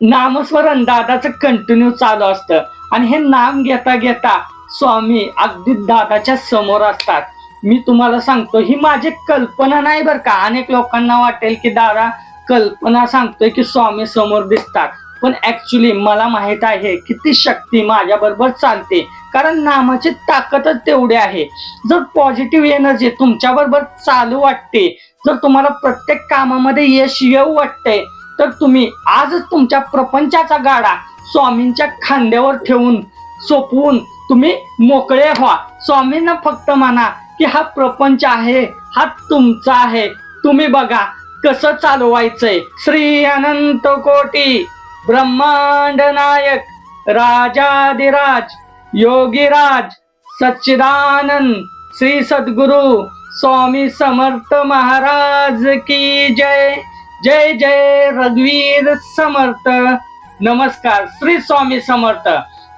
नामस्मरण दादाचं कंटिन्यू चालू असतं. आणि हे नाम घेता घेता स्वामी अगदी दादाच्या समोर असतात. मी तुम्हाला सांगतो ही माझी कल्पना नाही बरं का. अनेक लोकांना वाटेल की दादा कल्पना सांगतोय की स्वामी समोर दिसतात. पण ऍक्च्युली मला माहीत आहे की ती शक्ती माझ्या बरोबर चालते. कारण नामाची ताकदच तेवढी आहे. जर पॉझिटिव्ह एनर्जी तुमच्या बरोबर चालू वाटते जर तुम्हाला प्रत्येक कामामध्ये यश येऊ वाटतंय तर तुम्ही आजच तुमच्या प्रपंचाचा गाडा स्वामींच्या खांद्यावर ठेवून सोपवून तुम्ही मोकळे व्हा. स्वामींना फक्त म्हणा की हा प्रपंच आहे हा तुमचा आहे. तुम्ही बघा कसं चालवायचंय. श्री अनंत कोटी ब्रह्मांड नायक राजाधिराज योगीराज सच्चिदानंद श्री सद्गुरु स्वामी समर्थ महाराज की जय. जय जय रघुवीर समर्थ. नमस्कार श्री स्वामी समर्थ.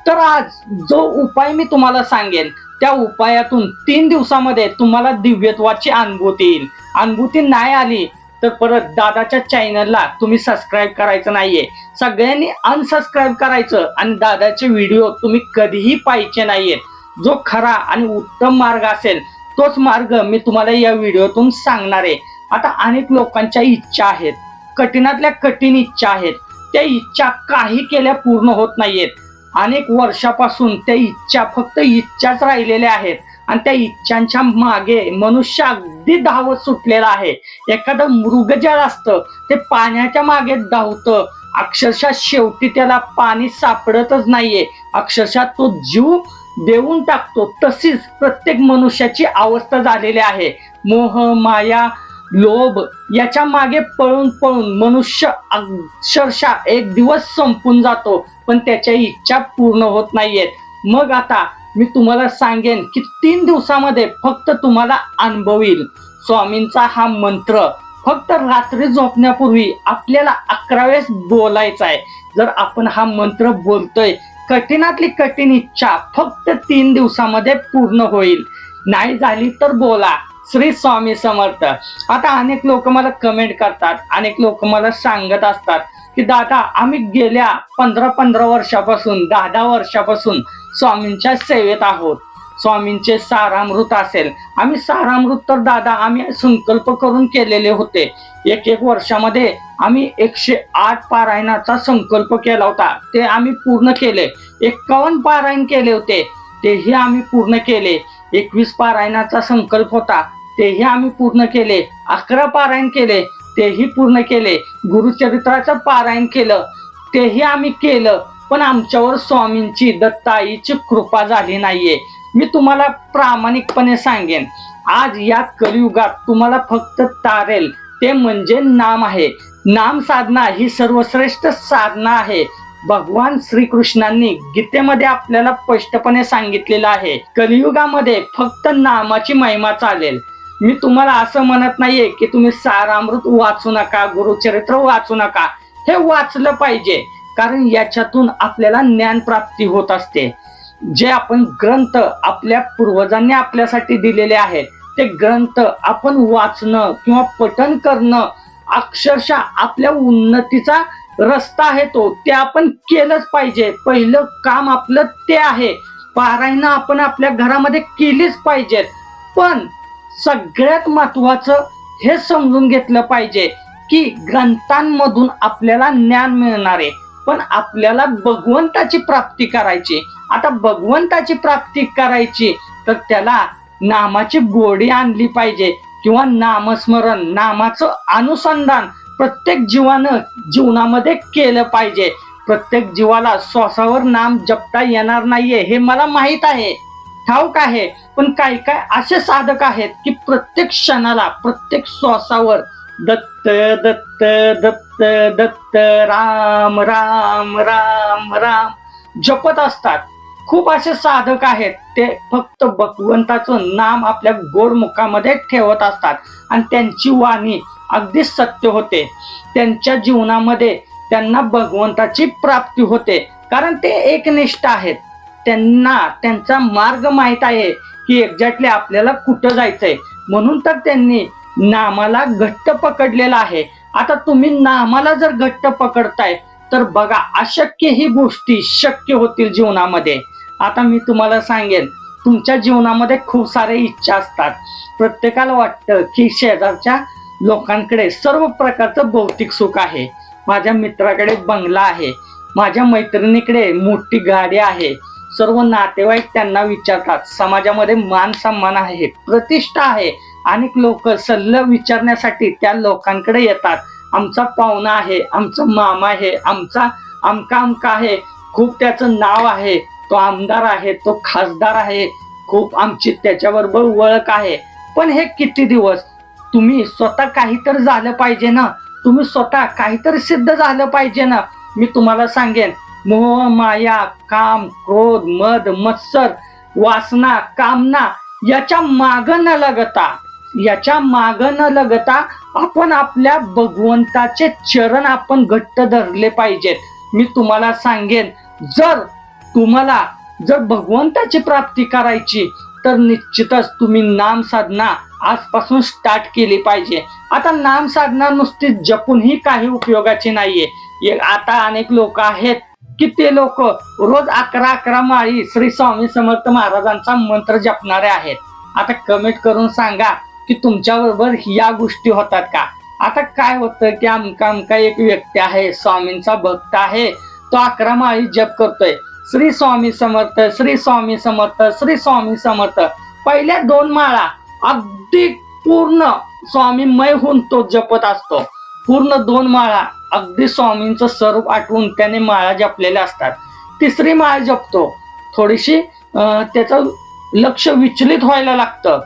तर आज जो उपाय मी तुम्हाला सांगेन त्या उपायातून तीन दिवसामध्ये तुम्हाला दिव्यत्वाची अनुभूती येईल. अनुभूती नाही आली तर परत दादाच्या चॅनलला तुम्ही सबस्क्राईब करायचं नाहीये. सगळ्यांनी अनसबस्क्राईब करायचं आणि दादाचे व्हिडिओ तुम्ही कधीही पाहिजे नाहीयेत जो खरा आणि उत्तम मार्ग असेल तोच मार्ग मी तुम्हाला या व्हिडिओतून सांगणार आहे. आता अनेक लोकांच्या इच्छा आहेत. कठीणातल्या कठीण इच्छा आहेत. त्या इच्छा काही केल्या पूर्ण होत नाहीयेत. अनेक वर्षापासून त्या इच्छा फक्त इच्छाच राहिलेल्या आहेत. आणि त्या इच्छांच्या मागे मनुष्य अगदी धावत सुटलेला आहे. एखादं मृगजळ असतं ते पाण्याच्या मागे धावतं. अक्षरशः शेवटी त्याला पाणी सापडतच नाहीये. अक्षरशः तो जीव देऊन टाकतो. तशीच प्रत्येक मनुष्याची अवस्था झालेली आहे. मोह माया लोभ याच्या मागे पळून पळून मनुष्य अक्षरशः एक दिवस संपून जातो पण त्याच्या इच्छा पूर्ण होत नाहीयेत. मग आता मी तुम्हाला सांगेन की तीन दिवसामध्ये फक्त तुम्हाला अनुभव येईल. स्वामींचा हा मंत्र फक्त रात्री झोपण्यापूर्वी आपल्याला अकरा वेळेस बोलायचा आहे. जर आपण हा मंत्र बोलतोय कठीणातली कठीण इच्छा फक्त तीन दिवसामध्ये पूर्ण होईल. नाही झाली तर बोला. श्री स्वामी समर्थ. आता अनेक लोक मला कमेंट करतात अनेक लोक मला सांगत असतात की दादा आम्ही गेल्या पंधरा पंधरा वर्षापासून दहा दहा वर्षापासून स्वामींच्या सेवेत आहोत. स्वामींचे सारामृत असेल. आम्ही सारामृत तर दादा आम्ही संकल्प करून केलेले होते. एक एक वर्षामध्ये आम्ही एकशे आठ पारायणाचा संकल्प केला होता. ते आम्ही पूर्ण केले. एक्कावन्न पारायण केले होते. तेही आम्ही पूर्ण केले. एकवीस पारायणाचा संकल्प होता. तेही आम्ही पूर्ण केले. अकरा पारायण केले तेही पूर्ण केले. गुरुचरित्राचं पारायण केलं तेही आम्ही केलं. पण आमच्यावर स्वामींची दत्ताईची कृपा झाली नाहीये. मी तुम्हाला प्रामाणिकपणे सांगेन आज या कलियुगात तुम्हाला फक्त तारेल. ते म्हणजे नाम आहे. नाम साधना ही सर्वश्रेष्ठ साधना आहे. भगवान श्रीकृष्णांनी गीतेमध्ये आपल्याला स्पष्टपणे सांगितलेलं आहे. कलियुगामध्ये फक्त नामाची महिमा चालेल. मी तुम्हाला असं म्हणत नाहीये की तुम्ही सारामृत वाचू नका गुरुचरित्र वाचू नका. हे वाचलं पाहिजे. कारण याच्यातून आपल्याला ज्ञान प्राप्ती होत असते. जे आपण ग्रंथ आपल्या पूर्वजांनी आपल्यासाठी दिलेले आहेत ते ग्रंथ आपण वाचणं किंवा पठन करणं अक्षरशः आपल्या उन्नतीचा रस्ता आहे तो. ते आपण केलंच पाहिजे. पहिलं काम आपलं ते आहे. पारायण आपण आपल्या घरामध्ये केलीच पाहिजेत. पण सगळ्यात महत्वाचं हे समजून घेतलं पाहिजे की ग्रंथांमधून आपल्याला ज्ञान मिळणार आहे. पण आपल्याला भगवंताची प्राप्ती करायची. आता भगवंताची प्राप्ती करायची तर त्याला नामाची गोडी आणली पाहिजे किंवा नामस्मरण नामाचं अनुसंधान प्रत्येक जीवानं जीवनामध्ये केलं पाहिजे. प्रत्येक जीवाला श्वासावर नाम जपता येणार नाहीये हे मला माहीत आहे. ठाऊक आहे. पण काय काय असे साधक आहेत की प्रत्येक क्षणाला प्रत्येक श्वासावर दत्त दत्त दत्त दत्त राम राम राम राम जपत असतात. खूप असे साधक आहेत. ते फक्त भगवंताचं नाम आपल्या गोड मुखामध्ये ठेवत असतात. आणि त्यांची वाणी अगदी सत्य होते. त्यांच्या जीवनामध्ये त्यांना भगवंताची प्राप्ती होते. कारण ते एकनिष्ठ आहेत. त्यांना त्यांचा मार्ग माहीत आहे की एक्झॅक्टली आपल्याला कुठं जायचंय. म्हणून तर त्यांनी नामाला घट्ट पकडलेला आहे. आता तुम्ही नामाला जर घट्ट पकडताय तर बघा अशक्य ही गोष्टी शक्य होतील जीवनामध्ये. आता मी तुम्हाला सांगेन तुमच्या जीवनामध्ये खूप सारे इच्छा असतात. प्रत्येकाला वाटतं की शेजारच्या लोकांकडे सर्व प्रकारचं भौतिक सुख आहे. माझ्या मित्राकडे बंगला आहे. माझ्या मैत्रिणीकडे मोठी गाडी आहे. सर्व नातेवाईक त्यांना विचारतात. समाजामध्ये मान सन्मान आहे प्रतिष्ठा आहे. अनेक लोक सल्ल विचारण्यासाठी त्या लोकांकडे येतात. आमचा पाहुणा आहे आमचा मामा आहे आमचा आमका अमका आहे. खूप त्याचं नाव आहे. तो आमदार आहे तो खासदार आहे. खूप आमची त्याच्याबरोबर ओळख आहे. पण हे किती दिवस? तुम्ही स्वतः काहीतरी झालं पाहिजे ना? तुम्ही स्वतः काहीतरी सिद्ध झालं पाहिजे ना? मी तुम्हाला सांगेन. मोह माया काम क्रोध मद मत्सर वासना कामना याच्या माग न लगता याच्या माग न लगता आपण आपल्या भगवंताचे चरण आपण घट्ट धरले पाहिजेत. मी तुम्हाला सांगेन जर तुम्हाला जर भगवंताची प्राप्ती करायची तर निश्चितच तुम्ही नाम साधना आजपासून स्टार्ट केली पाहिजे. आता नाम साधना नुसती जपूनही काही उपयोगाची नाहीये. एक आता अनेक लोक आहेत की ते लोक रोज अकरा अकरा माळी श्री स्वामी समर्थ महाराजांचा मंत्र जपणारे आहेत. आता कमेंट करून सांगा की तुमच्या बरोबर या गोष्टी होतात का? आता काय होतं की आमका आमका एक व्यक्ती आहे स्वामींचा भक्त आहे. तो अकरा माळी जप करतोय. श्री स्वामी समर्थ श्री स्वामी समर्थ श्री स्वामी समर्थ. पहिल्या दोन माळा अगदी पूर्ण स्वामीमय होऊन तो जपत असतो. पूर्ण दोन माळा अगदी स्वामींचं स्वरूप आठवून त्याने माळा जपलेल्या असतात. तिसरी माळा जपतो. थोडीशी त्याचं लक्ष विचलित व्हायला लागतं.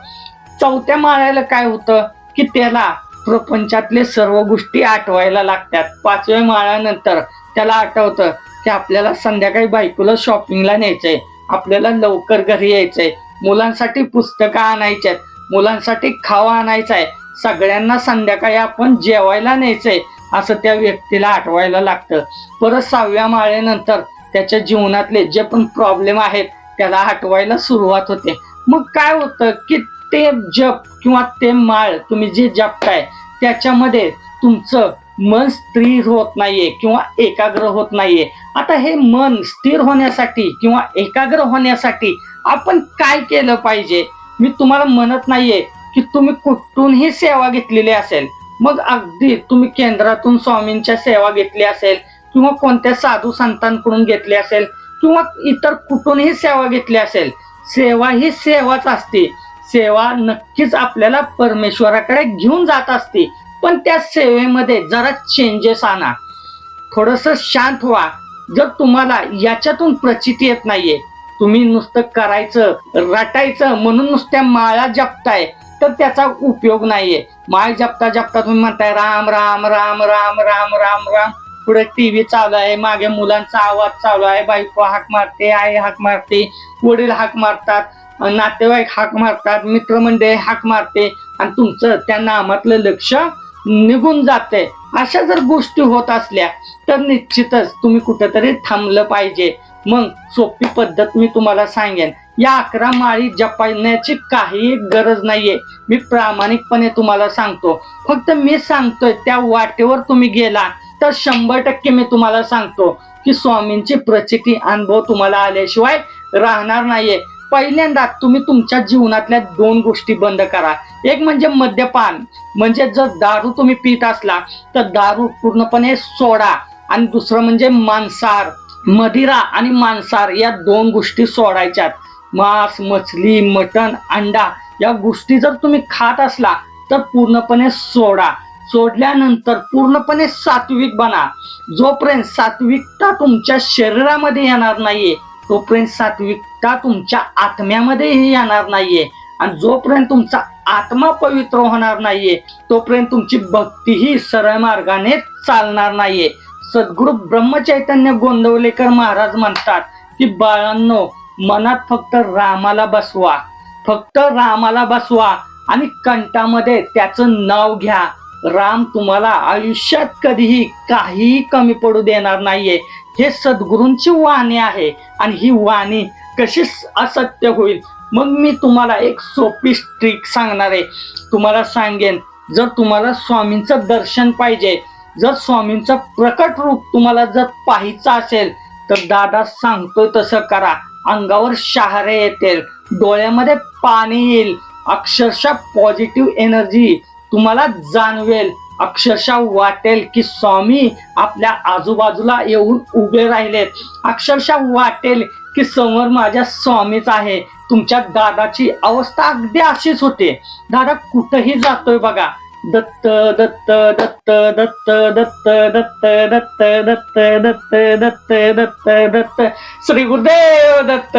चौथ्या माळ्याला काय होतं की त्याला प्रपंचातले सर्व गोष्टी आठवायला लागतात. पाचव्या माळ्यानंतर त्याला आठवतं की आपल्याला संध्याकाळी बायकोला शॉपिंगला न्यायचंय. आपल्याला लवकर घरी यायचंय. मुलांसाठी पुस्तकं आणायची आहेत मुलांसाठी खावा आणायचा आहे सगळ्यांना संध्याकाळी आपण जेवायला न्यायचंय. असं त्या व्यक्तीला आठवायला लागतं. परत सहाव्या माळेनंतर त्याच्या जीवनातले जे पण प्रॉब्लेम आहेत त्याला आठवायला सुरुवात होते. मग काय होतं की ते जप किंवा ते माळ तुम्ही जे जपताय त्याच्यामध्ये तुमचं मन स्थिर होत नाहीये किंवा एकाग्र होत नाहीये. आता हे मन स्थिर होण्यासाठी किंवा एकाग्र होण्यासाठी आपण काय केलं पाहिजे? मी तुम्हाला म्हणत नाहीये की तुम्ही कुठूनही सेवा घेतलेली असेल मग अगदी तुम्ही केंद्रातून स्वामींच्या सेवा घेतली असेल किंवा कोणत्या साधू संतांकडून घेतली असेल किंवा इतर कुठूनही सेवा घेतली असेल सेवा ही सेवाच असते. सेवा नक्कीच आपल्याला परमेश्वराकडे घेऊन जात असते. पण त्या सेवेमध्ये जरा चेंजेस आणा. थोडस शांत व्हा. जर तुम्हाला याच्यातून प्रचिती येत नाहीये तुम्ही नुसतं करायचं रटायचं म्हणून नुसत्या माळा जपताय तर त्याचा उपयोग नाहीये. माय जपता जपता तुम्ही म्हणताय राम राम राम राम राम राम राम. पुढे टीव्ही चालू आहे मागे मुलांचा आवाज चालू आहे बायको हाक मारते आई हाक मारते वडील हाक मारतात नातेवाईक हाक मारतात मित्रमंडळी हाक मारते आणि तुमचं त्या नामातलं लक्ष निघून जाते अशा जर गोष्टी होत असल्या तर निश्चितच तुम्ही कुठेतरी थांबलं पाहिजे. मग सोपी पद्धत मी तुम्हाला सांगेन. या अकरा माळी जपण्याची काही गरज नाहीये. मी प्रामाणिकपणे तुम्हाला सांगतो. फक्त मी सांगतोय त्या वाटेवर तुम्ही गेला तर शंभर टक्के मी तुम्हाला सांगतो की स्वामींची प्रचिती अनुभव तुम्हाला आल्याशिवाय राहणार नाहीये. पहिल्यांदा तुम्ही तुमच्या जीवनातल्या दोन गोष्टी बंद करा. एक म्हणजे मद्यपान. म्हणजे जर दारू तुम्ही पित असला तर दारू पूर्णपणे सोडा. आणि दुसरं म्हणजे मांसाहार. मदिरा आणि मांसाहार या दोन गोष्टी सोडायच्यात. मांस मछली मटण अंडा या गोष्टी जर तुम्ही खात असला तर पूर्णपणे सोडा. सोडल्यानंतर पूर्णपणे सात्विक बना. जोपर्यंत सात्विकता तुमच्या शरीरामध्ये येणार नाहीये तोपर्यंत सात्विकता तुमच्या आत्म्यामध्येही येणार नाहीये. आणि जोपर्यंत तुमचा आत्मा पवित्र होणार नाहीये तोपर्यंत तुमची भक्तीही सरळ मार्गाने चालणार नाहीये. सद्गुरु ब्रह्मचैतन्य गोंदवलेकर महाराज म्हणतात की बाळांनो मनात फक्त रामाला बसवा. फक्त रामाला बसवा आणि कंठामध्ये त्याचं नाव घ्या. राम तुम्हाला आयुष्यात कधीही काहीही कमी पडू देणार नाहीये. हे सद्गुरूंची वाणी आहे आणि ही वाणी कशी असत्य होईल? मग मी तुम्हाला एक सोपी ट्रिक सांगणार आहे. तुम्हाला सांगेन जर तुम्हाला स्वामींचं दर्शन पाहिजे जर स्वामींचं प्रकट रूप तुम्हाला जर पाहायचं असेल तर दादा सांगतोय तसं करा. अंगावर शहारे येतील. डोळ्यामध्ये पाणी येईल. अक्षरशः पॉझिटिव्ह एनर्जी तुम्हाला जाणवेल. अक्षरशः वाटेल की स्वामी आपल्या आजूबाजूला येऊन उभे राहिलेत. अक्षरशः वाटेल की समोर माझ्या स्वामीच आहे. तुमच्या दादाची अवस्था अगदी अशीच होते. दादा कुठंही जातोय बघा. दत्त दत्त दत्त दत्त दत्त दत्त दत्त दत्त दत्त दत्त दत्त दत्त श्री गुरुदेव दत्त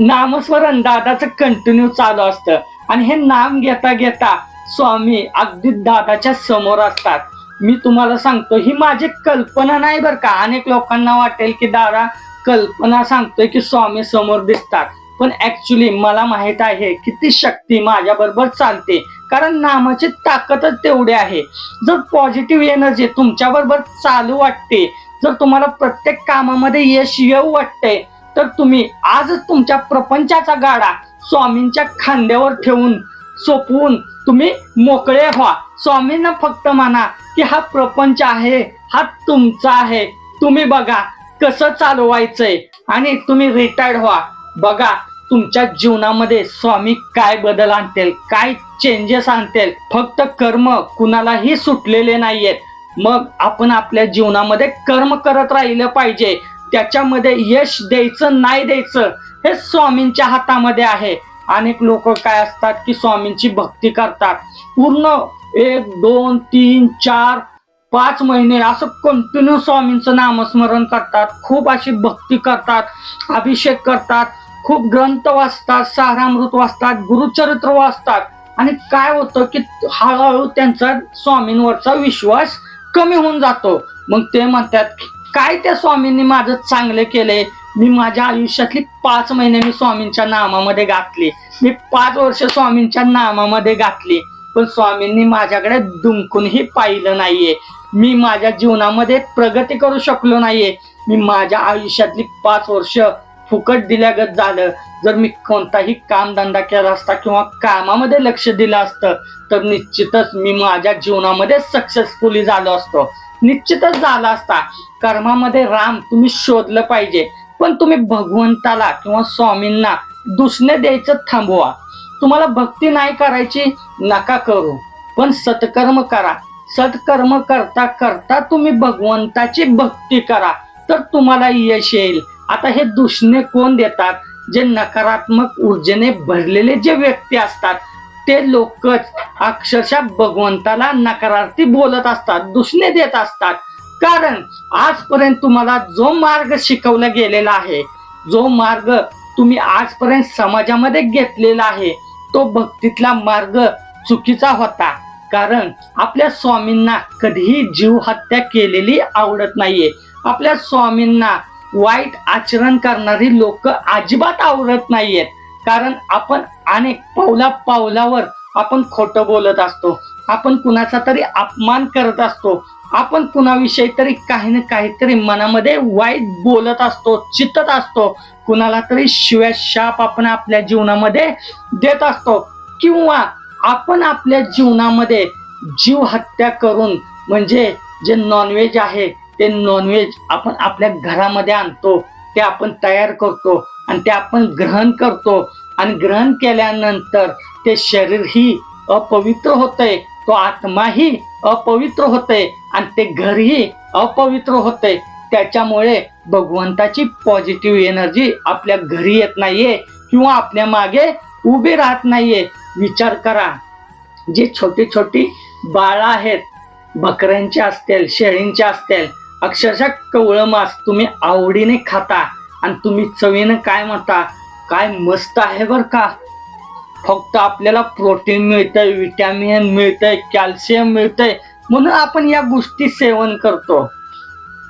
नामस्मरण दादाचं कंटिन्यू चालू असतं आणि हे नाम घेता घेता स्वामी अगदी दादाच्या समोर असतात मी तुम्हाला सांगतो ही माझी कल्पना नाही बरं का अनेक लोकांना वाटेल की दादा कल्पना सांगतोय की स्वामी समोर दिसतात पण ऍक्च्युली मला माहीत आहे की ती शक्ती माझ्या बरोबर चालते. कारण नामाची ताकदच तेवढी आहे. जर पॉझिटिव्ह एनर्जी तुमच्या बरोबर चालू वाटते जर तुम्हाला प्रत्येक कामामध्ये यश येऊ वाटते तर तुम्ही आजच तुमच्या प्रपंचाचा गाडा स्वामींच्या खांद्यावर ठेवून सोपवून तुम्ही मोकळे व्हा. स्वामींना फक्त म्हणा की हा प्रपंच आहे हा तुमचा आहे. तुम्ही बघा कसं चालवायचंय. आणि तुम्ही रिटायर्ड व्हा. बघा तुमच्या जीवनामध्ये स्वामी काय बदल आणतील काय चेंजेस आणतील? फक्त कर्म कुणालाही सुटलेले नाहीयेत. मग आपण आपल्या जीवनामध्ये कर्म करत राहिलं पाहिजे. त्याच्यामध्ये यश द्यायचं नाही द्यायचं हे स्वामींच्या हातामध्ये आहे. अनेक लोक काय असतात की स्वामींची भक्ती करतात. पूर्ण एक दोन तीन चार पाच महिने असं कंटिन्यू स्वामींचं नामस्मरण करतात. खूप अशी भक्ती करतात अभिषेक करतात. खूप ग्रंथ वाचतात सारामृत वाचतात गुरुचरित्र वाचतात. आणि काय होतं की हळूहळू त्यांचा स्वामींवरचा विश्वास कमी होऊन जातो. मग ते म्हणतात काय त्या स्वामींनी माझं चांगलं केलंय? मी माझ्या आयुष्यातली पाच महिने मी स्वामींच्या नामामध्ये घातली. मी पाच वर्ष स्वामींच्या नामामध्ये घातली. पण स्वामींनी माझ्याकडे दुमकूनही पाहिलं नाहीये. मी माझ्या जीवनामध्ये प्रगती करू शकलो नाहीये. मी माझ्या आयुष्यातली पाच वर्ष फुकट दिल्यागत झालं. जर मी कोणताही कामधंदा केला असता किंवा कामामध्ये लक्ष दिलं असतं तर निश्चितच मी माझ्या जीवनामध्ये सक्सेसफुली झालो असतो. निश्चितच झाला असता. कर्मामध्ये राम तुम्ही शोधलं पाहिजे. पण तुम्ही भगवंताला किंवा स्वामींना दुसणे द्यायचं थांबवा. तुम्हाला भक्ती नाही करायची नका करू. पण सत्कर्म करा. सत्कर्म करता करता तुम्ही भगवंताची भक्ती करा. तर तुम्हाला यश येईल. आता हे दुष्णे कोण देतात? जे नकारात्मक ऊर्जेने भरलेले जे व्यक्ती असतात ते लोकच अक्षरशः भगवंताला नकारार्थी बोलत असतात दुष्णे देत असतात. कारण आजपर्यंत तुम्हाला जो मार्ग शिकवला गेलेला आहे जो मार्ग तुम्ही आजपर्यंत समाजामध्ये घेतलेला आहे तो भक्तीतला मार्ग चुकीचा होता. कारण आपल्या स्वामींना कधीही जीव हत्या केलेली आवडत नाहीये. आपल्या स्वामींना वाईट आचरण करणारी लोक अजिबात आवडत नाहीयेत. कारण आपण अनेक पावला पावलावर आपण खोटं बोलत असतो. आपण कुणाचा तरी अपमान करत असतो. आपण कुणाविषयी तरी काही ना काहीतरी मनामध्ये वाईट बोलत असतो चितत असतो. कुणाला तरी शिव्या शाप आपण आपल्या जीवनामध्ये देत असतो. किंवा आपण आपल्या जीवनामध्ये जीव हत्या करून म्हणजे जे नॉनव्हेज आहे ते नॉनव्हेज आपण आपल्या घरामध्ये आणतो ते आपण तयार करतो आणि ते आपण ग्रहण करतो. आणि ग्रहण केल्यानंतर ते शरीर ही अपवित्र होतंय तो आत्माही अपवित्र होतंय आणि ते घरही अपवित्र होतंय. त्याच्यामुळे भगवंताची पॉझिटिव्ह एनर्जी आपल्या घरी येत नाहीये किंवा आपल्या मागे उभी राहत नाहीये. विचार करा जे छोटी छोटी बाळं आहेत बकऱ्यांचे असतील शेळींचे असतील अक्षरशः कवळं मांस तुम्ही आवडीने खाता आणि तुम्ही चवीनं काय म्हणता काय मस्त आहे बर का? फक्त आपल्याला प्रोटीन मिळतंय विटॅमिन मिळतंय कॅल्शियम मिळतंय म्हणून आपण या गोष्टी सेवन करतो.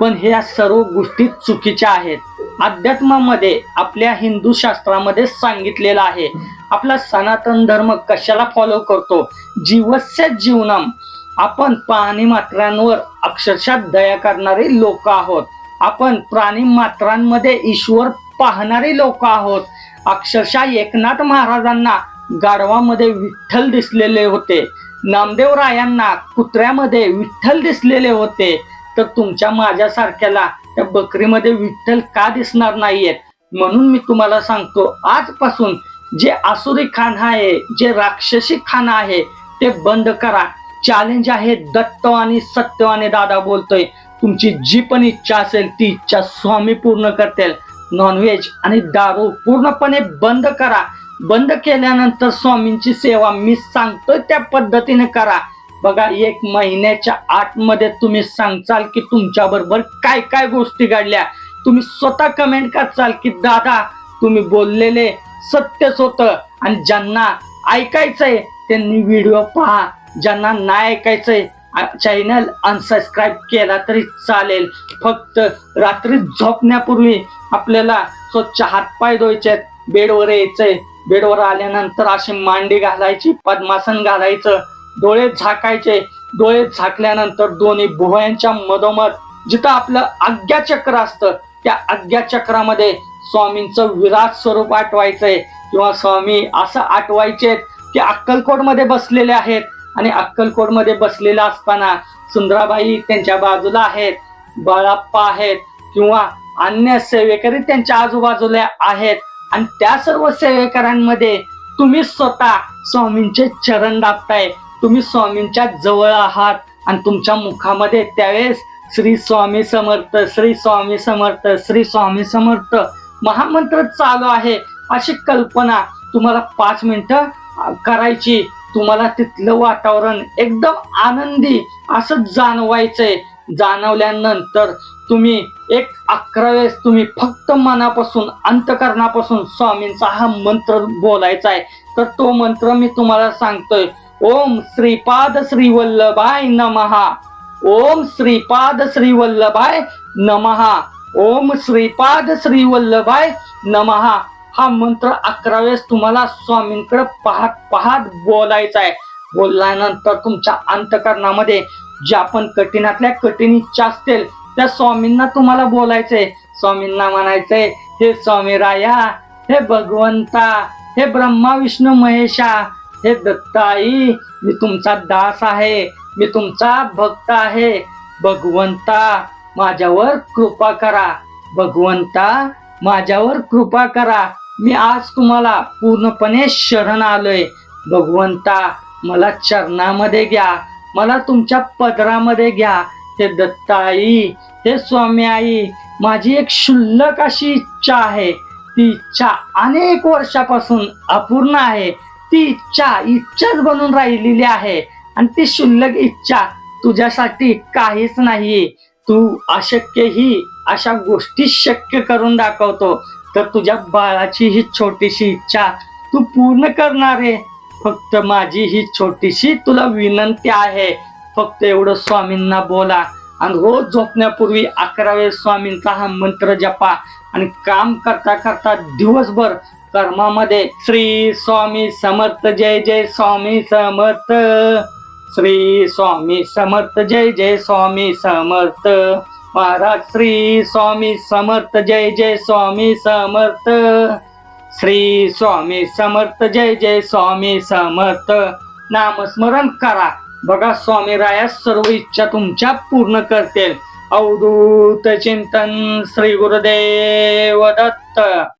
पण ह्या सर्व गोष्टी चुकीच्या आहेत. अध्यात्मामध्ये आपल्या हिंदू शास्त्रामध्ये सांगितलेलं आहे आपला सनातन धर्म कशाला फॉलो करतो? जीवस्य जीवनम. आपण पाणी मात्रांवर अक्षरशः दया करणारी लोक आहोत. आपण प्राणी मात्रांमध्ये ईश्वर पाहणारी लोक आहोत. अक्षरशः एकनाथ महाराजांना गाढवामध्ये विठ्ठल दिसलेले होते. नामदेव रायांना कुत्र्यामध्ये विठ्ठल दिसलेले होते. तर तुमच्या माझ्यासारख्याला त्या बकरीमध्ये विठ्ठल का दिसणार नाहीयेत? म्हणून मी तुम्हाला सांगतो आजपासून जे आसुरी खान आहे जे राक्षसी खान आहे ते बंद करा. चॅलेंज आहे दत्त आणि सत्यवाने दादा बोलतोय. तुमची जी पण इच्छा असेल ती इच्छा स्वामी पूर्ण करतील. नॉनव्हेज आणि दारू पूर्णपणे बंद करा. बंद केल्यानंतर स्वामींची सेवा मी सांगतोय त्या पद्धतीने करा. बघा एक महिन्याच्या आतमध्ये तुम्ही सांगचाल की तुमच्या बरोबर काय काय गोष्टी घडल्या. तुम्ही स्वतः कमेंट करचाल की दादा तुम्ही बोललेले सत्यच होतं आणि ज्यांना ऐकायचंय त्यांनी व्हिडिओ पहा. ज्यांना नाही ऐकायचंय चॅनल अनसबस्क्राईब केला तरी चालेल. फक्त रात्री झोपण्यापूर्वी आपल्याला स्वच्छ हातपाय धुवायचे बेडवर यायचंय. बेडवर आल्यानंतर अशी मांडी घालायची पद्मासन घालायचं डोळे झाकायचे. डोळे झाकल्यानंतर दोन्ही भुवयांच्या मधोमध जिथं आपलं आज्ञाचक्र असतं त्या आज्ञाचक्रामध्ये स्वामींचं विराट स्वरूप आठवायचंय. किंवा स्वामी असं आठवायचे की अक्कलकोटमध्ये बसलेले आहेत. आणि अक्कलकोटमध्ये बसलेला असताना सुंदराबाई त्यांच्या बाजूला आहेत बाळाप्पा आहेत किंवा अन्य सेवेकरी त्यांच्या आजूबाजूला आहेत. आणि त्या सर्व सेवेकरांमध्ये तुम्ही स्वतः स्वामींचे चरण दाबताय. तुम्ही स्वामींच्या जवळ आहात आणि तुमच्या मुखामध्ये त्यावेळेस श्री स्वामी समर्थ श्री स्वामी समर्थ श्री स्वामी समर्थ महामंत्र चालू आहे अशी कल्पना तुम्हाला पाच मिनिटं करायची. तुम्हाला तिथलं वातावरण एकदम आनंदी असं जाणवायचंय. जाणवल्यानंतर तुम्ही एक अकरा वेळेस तुम्ही फक्त मनापासून अंतकरणापासून स्वामींचा हा मंत्र बोलायचा आहे तर तो मंत्र मी तुम्हाला सांगतोय. ओम श्रीपाद श्री वल्लभाय नमहा ओम श्रीपाद श्री वल्लभाय नमहा ओम श्रीपाद श्री वल्लभाय नमहा हा मंत्र अकरा वेळेस तुम्हाला स्वामींकडे पाहत पाहत बोलायचा आहे. बोलल्यानंतर तुमच्या अंतकरणामध्ये ज्या पण कठीणातल्या कठीण इच्छा असतील त्या स्वामींना तुम्हाला बोलायचंय स्वामींना म्हणायचंय हे स्वामी राया हे भगवंता हे ब्रह्मा विष्णू महेशा हे दत्ताई मी तुमचा दास आहे मी तुमचा भक्त आहे. भगवंता माझ्यावर कृपा करा. भगवंता माझ्यावर कृपा करा. मी आज तुम्हाला पूर्णपणे शरण आलोय. भगवंता मला चरणामध्ये घ्या. मला तुमच्या पदरामध्ये घ्या. हे दत्ताई हे स्वामी आई माझी एक क्षुल्लक अशी इच्छा आहे. ती इच्छा अनेक वर्षापासून अपूर्ण आहे. ती इच्छा इच्छाच बनून राहिलेली आहे. आणि ती क्षुल्लक इच्छा तुझ्यासाठी काहीच नाही. तू अशक्य ही अशा गोष्टी शक्य करून दाखवतो. तर तुझ्या बाळाची ही छोटीशी इच्छा तू पूर्ण करणार आहे. फक्त माझी ही छोटीशी तुला विनंती आहे. फक्त एवढं स्वामींना बोला. आणि रोज झोपण्यापूर्वी अकरा वेळेस स्वामींचा हा मंत्र जपा. आणि काम करता करता दिवसभर कर्मामध्ये श्री स्वामी समर्थ जय जय स्वामी समर्थ. श्री स्वामी समर्थ जय जय स्वामी समर्थ. महाराज श्री स्वामी समर्थ जय जय स्वामी समर्थ. श्री स्वामी समर्थ जय जय स्वामी समर्थ. नामस्मरण करा. बघा स्वामी राया सर्व इच्छा तुमच्या पूर्ण करतील. अवधूत चिंतन श्री गुरुदेव दत्त.